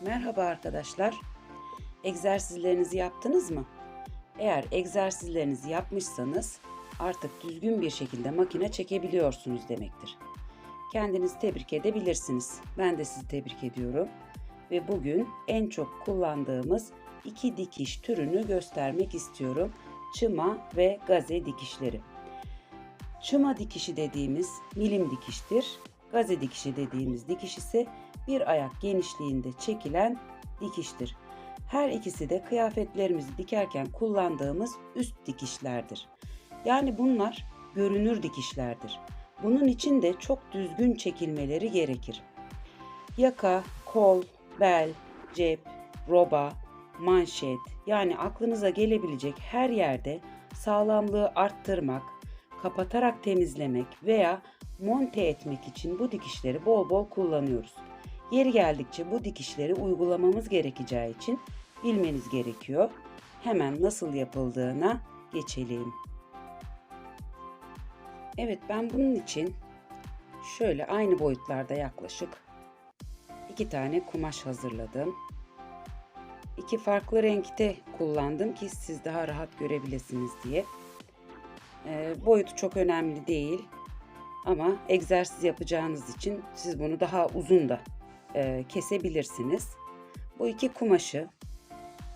Merhaba arkadaşlar. Egzersizlerinizi yaptınız mı? Eğer egzersizlerinizi yapmışsanız artık düzgün bir şekilde makine çekebiliyorsunuz demektir. Kendinizi tebrik edebilirsiniz. Ben de sizi tebrik ediyorum. Ve bugün en çok kullandığımız iki dikiş türünü göstermek istiyorum. Çıma ve gaze dikişleri. Çıma dikişi dediğimiz milim dikiştir. Gaze dikişi dediğimiz dikiş ise bir ayak genişliğinde çekilen dikiştir. Her ikisi de kıyafetlerimizi dikerken kullandığımız üst dikişlerdir. Yani bunlar görünür dikişlerdir. Bunun için de çok düzgün çekilmeleri gerekir. Yaka, kol, bel, cep, roba, manşet yani aklınıza gelebilecek her yerde sağlamlığı arttırmak, kapatarak temizlemek veya monte etmek için bu dikişleri bol bol kullanıyoruz. Yeri geldikçe bu dikişleri uygulamamız gerekeceği için bilmeniz gerekiyor. Hemen nasıl yapıldığına geçelim. Evet ben bunun için şöyle aynı boyutlarda yaklaşık iki tane kumaş hazırladım. İki farklı renkte kullandım ki siz daha rahat görebilirsiniz diye. E, boyutu çok önemli değil ama egzersiz yapacağınız için siz bunu daha uzun da e, kesebilirsiniz. Bu iki kumaşı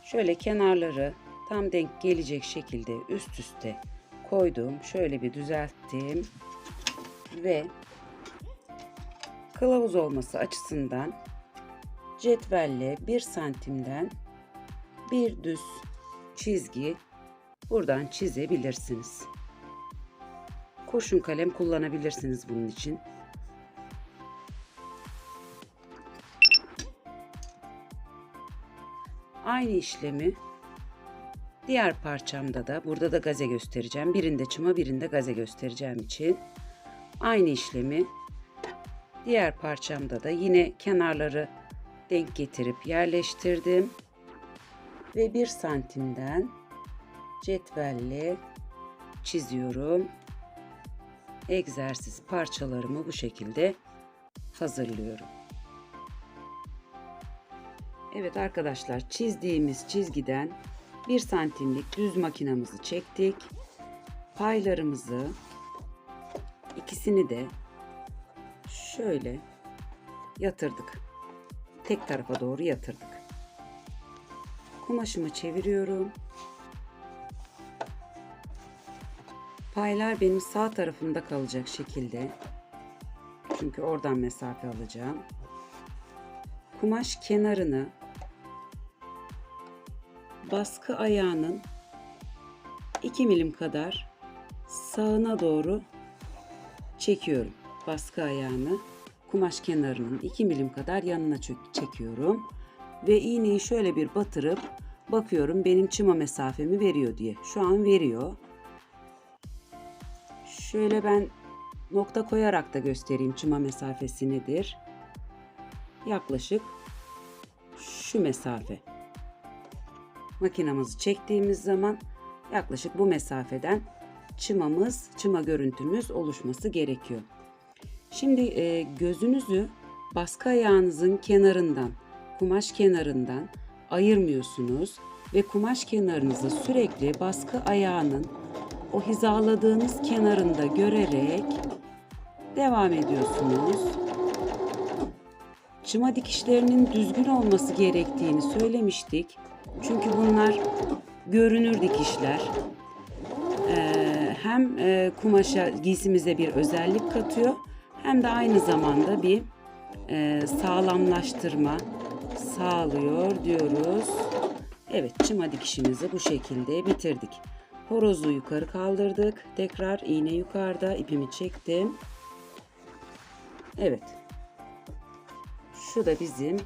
şöyle kenarları tam denk gelecek şekilde üst üste koydum. Şöyle bir düzelttim ve kılavuz olması açısından cetvelle 1 santimden bir düz çizgi buradan çizebilirsiniz. Kurşun kalem kullanabilirsiniz bunun için. Aynı işlemi diğer parçamda da burada da gaze göstereceğim. Birinde çıma birinde gaze göstereceğim için aynı işlemi diğer parçamda da yine kenarları denk getirip yerleştirdim ve bir santimden cetvelle çiziyorum. Egzersiz parçalarımı bu şekilde hazırlıyorum. Evet arkadaşlar çizdiğimiz çizgiden 1 santimlik düz makinamızı çektik. Paylarımızı ikisini de şöyle yatırdık. Tek tarafa doğru yatırdık. Kumaşımı çeviriyorum. Paylar benim sağ tarafımda kalacak şekilde. Çünkü oradan mesafe alacağım. Kumaş kenarını baskı ayağının 2 milim kadar sağına doğru çekiyorum. Baskı ayağını kumaş kenarının 2 milim kadar yanına çekiyorum. Ve iğneyi şöyle bir batırıp bakıyorum benim çıma mesafemi veriyor diye. Şu an veriyor. Şöyle ben nokta koyarak da göstereyim çıma mesafesi nedir. Yaklaşık şu mesafe. Makinamızı çektiğimiz zaman yaklaşık bu mesafeden çımamız, çıma görüntümüz oluşması gerekiyor. Şimdi e, gözünüzü baskı ayağınızın kenarından, kumaş kenarından ayırmıyorsunuz ve kumaş kenarınızı sürekli baskı ayağının o hizaladığınız kenarında görerek devam ediyorsunuz. Çıma dikişlerinin düzgün olması gerektiğini söylemiştik. Çünkü bunlar görünür dikişler. Ee, hem e, kumaşa giysimize bir özellik katıyor hem de aynı zamanda bir e, sağlamlaştırma sağlıyor diyoruz. Evet çıma dikişimizi bu şekilde bitirdik. Horozu yukarı kaldırdık. Tekrar iğne yukarıda ipimi çektim. Evet. Şu da bizim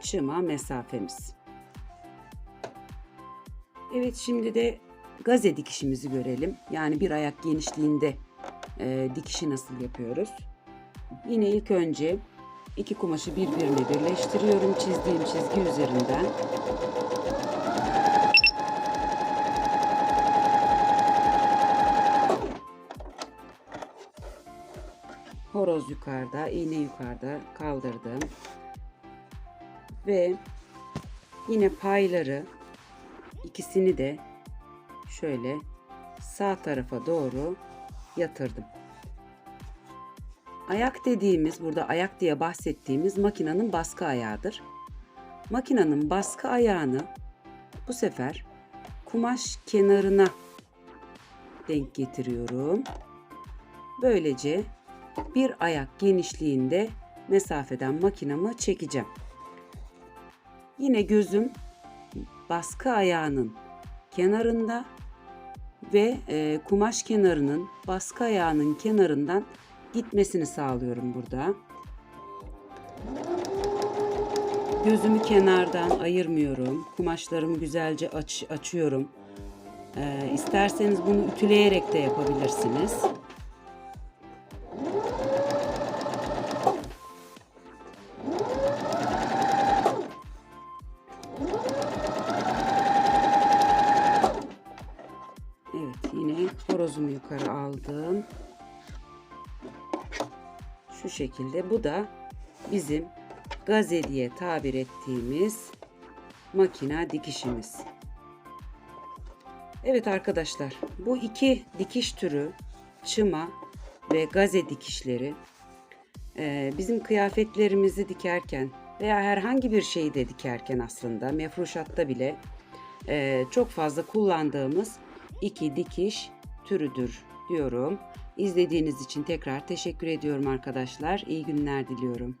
çıma mesafemiz. Evet şimdi de gaze dikişimizi görelim. Yani bir ayak genişliğinde e, dikişi nasıl yapıyoruz? Yine ilk önce iki kumaşı birbirine birleştiriyorum çizdiğim çizgi üzerinden. Horoz yukarıda, iğne yukarıda kaldırdım. Ve Yine payları ikisini de şöyle sağ tarafa doğru yatırdım. Ayak dediğimiz, burada ayak diye bahsettiğimiz makinenin baskı ayağıdır. Makinenin baskı ayağını bu sefer kumaş kenarına denk getiriyorum. Böylece bir ayak genişliğinde mesafeden makinamı çekeceğim. Yine gözüm baskı ayağının kenarında ve e, kumaş kenarının baskı ayağının kenarından gitmesini sağlıyorum burada. Gözümü kenardan ayırmıyorum. Kumaşlarımı güzelce aç, açıyorum. Ee, isterseniz bunu ütüleyerek de yapabilirsiniz. Horozumu yukarı aldım. Şu şekilde bu da bizim gaze diye tabir ettiğimiz makina dikişimiz. Evet arkadaşlar bu iki dikiş türü çıma ve gaze dikişleri e, bizim kıyafetlerimizi dikerken veya herhangi bir şeyi de dikerken aslında mefruşatta bile e, çok fazla kullandığımız iki dikiş türüdür diyorum. İzlediğiniz için tekrar teşekkür ediyorum arkadaşlar. İyi günler diliyorum.